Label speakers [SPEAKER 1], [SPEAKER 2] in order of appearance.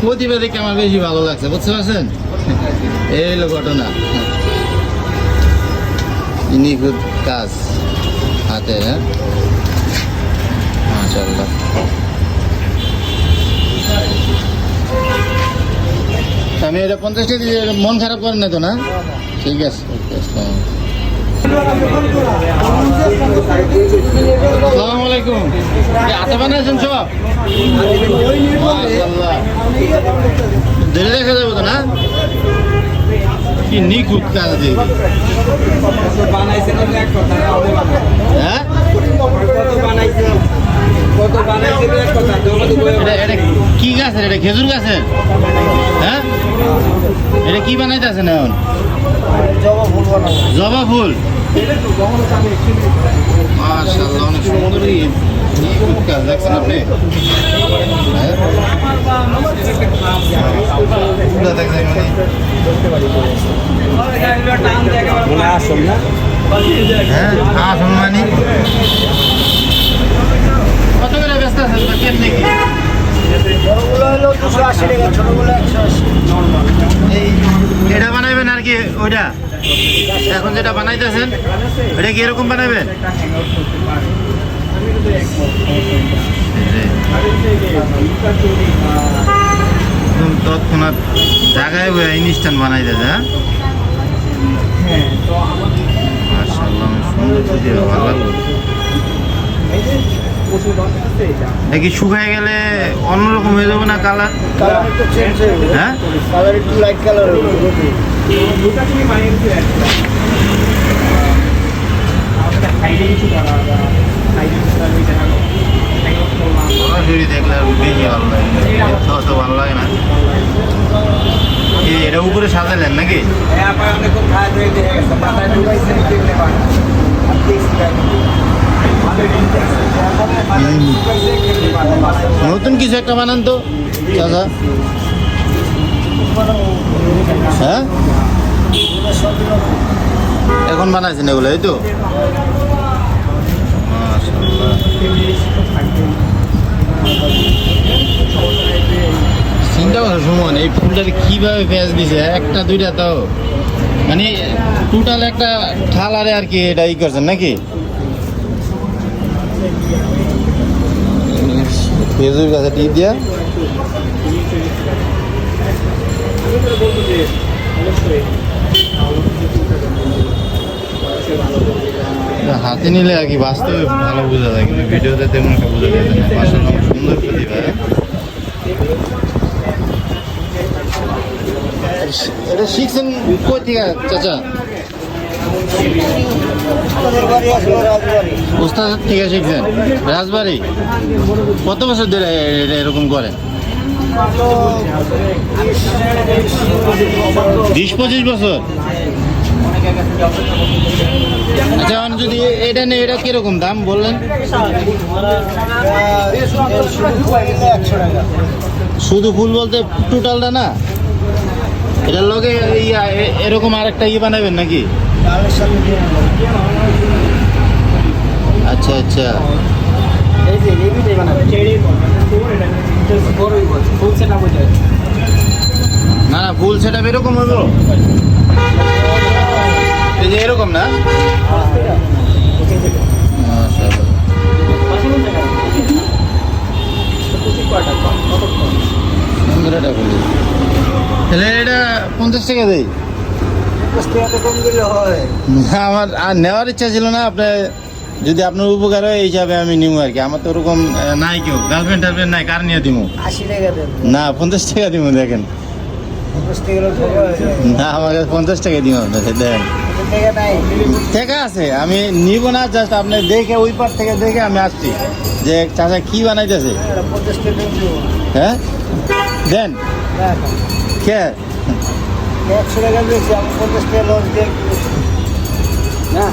[SPEAKER 1] প্রতিভা দেখে আমার বেশি ভালো লাগছে, বুঝতে পারছেন? এই হলো ঘটনা। নিখুঁত কাজ হাতে হ্যাঁ? মাশাল্লাহ আমি এটা পঞ্চাশটা দিয়ে মন খারাপ করেন না তো, না? ঠিক আছে। আলাইকুম এই হাতে বানাইছেন সব। ধরে দেখা যাবে না কি নিখুঁত কাজ। হ্যাঁ? এটা কি গাছের? এটা খেজুর গাছের? হ্যাঁ? এটা কি বানাইতেছেন এখন?
[SPEAKER 2] জবা ফুল
[SPEAKER 1] জবা ফুল। মাশাআল্লাহ অনেক সুন্দর এই দেখছেন আপনি? হ্যাঁ? দেখছেন
[SPEAKER 2] না?
[SPEAKER 1] হ্যাঁ আসুন মানে কত করে ব্যস্ত আছেন? কেমনি কি?
[SPEAKER 2] বড়গুলো হলো দুশো আশি টাকা ছোটগুলো একশো আশি।
[SPEAKER 1] আর কি ওইটা? এখন যেটা বানাইতেছেন এটা কি এরকম বানাবেন একদম তৎক্ষণাৎ জায়গায় ইনস্ট্যান্ট বানাই দেয় হ্যাঁ সুন্দর ভালো লাগল। এটা শুকায় গেলে অন্যরকম হয়ে যাবে না কালার?
[SPEAKER 2] হয়ে
[SPEAKER 1] হ্যাঁ?
[SPEAKER 2] কালার একটু লাইট কালার হবে
[SPEAKER 1] সরাসরি দেখলে আর বেশি ভালো লাগে এটা উপরে সাজালেন নাকি নতুন কিছু একটা বানান তো চাচা হ্যাঁ? এখন বানাইছেন এগুলো, এই তো? চিন্তা করো সুমন, এই ফুলটাকে কীভাবে পেঁয়াজ দিছে? একটা, দুইটা তো মানে টোটাল একটা ঠালারে আর কি এটা ই করছেন নাকি? খেজুর গাছে টিপ দিয়া। হাতে নিলে আর কি বাস্তবে ভালো বোঝা যায়, কিন্তু ভিডিওতে তেমন একটা বোঝা যায় না। মাসাল্লাহ সুন্দর প্রতিভা? এটা শিখছেন কই থেকে, চাচা? ওস্তাদ থেকে শিখছেন, রাজবাড়ি? কত বছর ধরে এরকম করেন বিশ পঁচিশ বছর? যদি এটা নেই, এটা কীরকম দাম বললেন? শুধু ফুল বলতে টোটালটা না? এটার লগে ইয়া এরকম আরেকটা ইয়ে বানাবেন নাকি। আচ্ছা আচ্ছা। না না, ফুল সেটা এরকম হইব তাহলে এটা পঞ্চাশ টাকা দেই।
[SPEAKER 2] কম দিলে হয়।
[SPEAKER 1] না আমার আর নেওয়ার ইচ্ছা ছিল না আপনার যদি আপনার উপকার হয় এই হিসাবে আমি নিব আর কি। আমার তো ওরকম নাই কেউ। গার্লফ্রেন্ড টার্লফ্রেন্ড নাই কার নিয়ে দিব
[SPEAKER 2] আশি
[SPEAKER 1] না পঞ্চাশ টাকা দিব দেখেন। না আমার কাছে পঞ্চাশ টাকা দিব আপনাকে
[SPEAKER 2] নাই।
[SPEAKER 1] টাকা আছে আমি নিব না জাস্ট আপনি দেখে ওই পার থেকে দেখে আমি আসছি। যে চাচা কি বানাইতেছে?
[SPEAKER 2] দেন
[SPEAKER 1] হ্যাঁ? দেন। কে?
[SPEAKER 2] একশো টাকা দিয়েছি আমি পঞ্চাশ টাকা লস দিয়ে না।